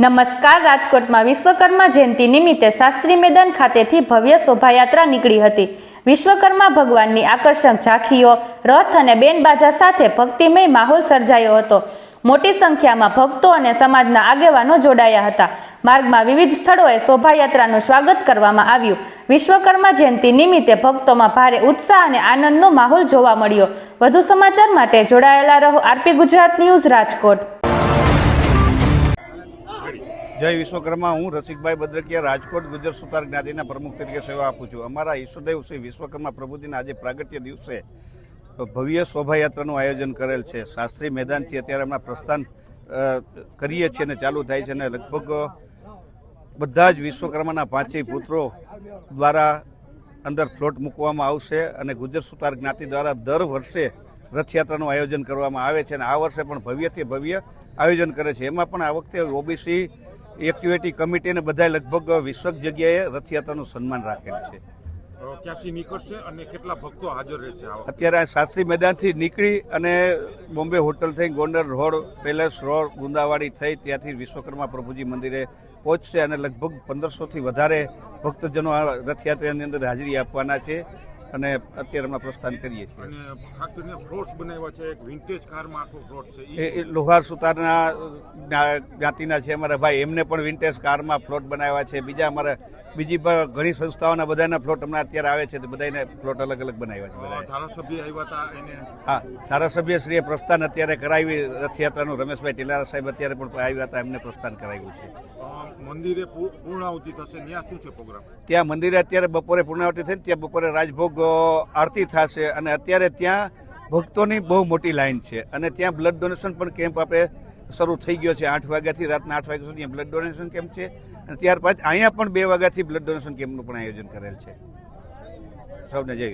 નમસ્કાર, રાજકોટમાં વિશ્વકર્મા જયંતિ નિમિત્તે શાસ્ત્રી મેદાન ખાતેથી ભવ્ય શોભાયાત્રા નીકળી હતી. વિશ્વકર્મા ભગવાનની આકર્ષક ઝાંખીઓ, રથ અને બેનબાજા સાથે ભક્તિમય માહોલ સર્જાયો હતો. મોટી સંખ્યામાં ભક્તો અને સમાજના આગેવાનો જોડાયા હતા. માર્ગમાં વિવિધ સ્થળોએ શોભાયાત્રાનું સ્વાગત કરવામાં આવ્યું. વિશ્વકર્મા જયંતિ નિમિત્તે ભક્તોમાં ભારે ઉત્સાહ અને આનંદનો માહોલ જોવા મળ્યો. વધુ સમાચાર માટે જોડાયેલા રહો આરપી ગુજરાત ન્યૂઝ રાજકોટ. જય વિશ્વકર્મા, હું રસિકભાઈ બદ્રકિયા, રાજકોટ ગુજર સુતાર જ્ઞાતિના પ્રમુખ તરીકે સેવા આપું છું. અમારા ઈષ્ટદેવ શ્રી વિશ્વકર્મા પ્રભુજીના આજે પ્રાગટ્ય દિવસે ભવ્ય શોભાયાત્રાનું આયોજન કરેલ છે. શાસ્ત્રી મેદાનથી અત્યારે હમણાં પ્રસ્થાન કરીએ છીએ અને ચાલુ થાય છે અને લગભગ બધા જ વિશ્વકર્માના પાંચેય પુત્રો દ્વારા અંદર ફ્લોટ મૂકવામાં આવશે અને ગુજર સુતાર જ્ઞાતિ દ્વારા દર વર્ષે રથયાત્રાનું આયોજન કરવામાં આવે છે અને આ વર્ષે પણ ભવ્યથી ભવ્ય આયોજન કરે છે. એમાં પણ આ વખતે ઓબીસી એક્ટિવિટી કમિટી અને બધા લગભગ વીસક જગ્યાએ રથયાત્રાનું સન્માન રાખેલ છે. ક્યાંથી નીકળશે અને કેટલા ભક્તો હાજર રહેશે અત્યારે આ શાસ્ત્રી મેદાનથી નીકળી અને બોમ્બે હોટલ થઈ Gondal road palace road Gundawadi થઈ ત્યાંથી વિશ્વકર્મા પ્રભુજી મંદિરે પહોંચશે અને લગભગ પંદરસોથી વધારે ભક્તજનો આ રથયાત્રાની અંદર હાજરી આપવાના છે. અને અત્યારે હમણાં પ્રસ્થાન કરીએ છીએ. અને ખાસ કરીને ફ્લોટ્સ બનાવ્યા છે એક વિન્ટેજ કારમાં આખો ફ્લોટ છે. એ લોહાર સુતારના જ્ઞાતિના છે અમારા ભાઈ. એમને પણ વિન્ટેજ કારમાં ફ્લોટ બનાવ્યા છે. બીજા અમારા બીજી પણ ઘણી સંસ્થાઓના બધાના ફ્લોટ હમણાં અત્યારે આવે છે તો બધાને ફ્લોટ અલગ અલગ બનાવ્યા છે ધારાસભ્ય આવ્યા હતા એને? હા ધારાસભ્ય શ્રીએ પ્રસ્થાન અત્યારે કરાવી રથયાત્રાનું રમેશભાઈ ટીલારા સાહેબ અત્યારે પણ આવ્યા હતા એમને પ્રસ્થાન કરાવ્યું છે. મંદિરે પૂર્ણાવતી થશે ત્યાં શું છે પ્રોગ્રામ? ત્યાં મંદિરે અત્યારે બપોરે પૂર્ણાવતી થઈને ત્યાં બપોરે રાજભોગ આરતી થશે અને અત્યારે ત્યાં ભક્તોની બહુ મોટી લાઈન છે અને ત્યાં બ્લડ ડોનેશન પણ કેમ્પ આપણે શરૂ થઈ ગયો છે આઠ વાગ્યાથી રાતના આઠ વાગ્યા સુધી બ્લડ ડોનેશન કેમ્પ છે. અને ત્યારબાદ અહીંયા પણ બે વાગ્યાથી બ્લડ ડોનેશન કેમ્પનું પણ આયોજન કરેલ છે. સૌને જય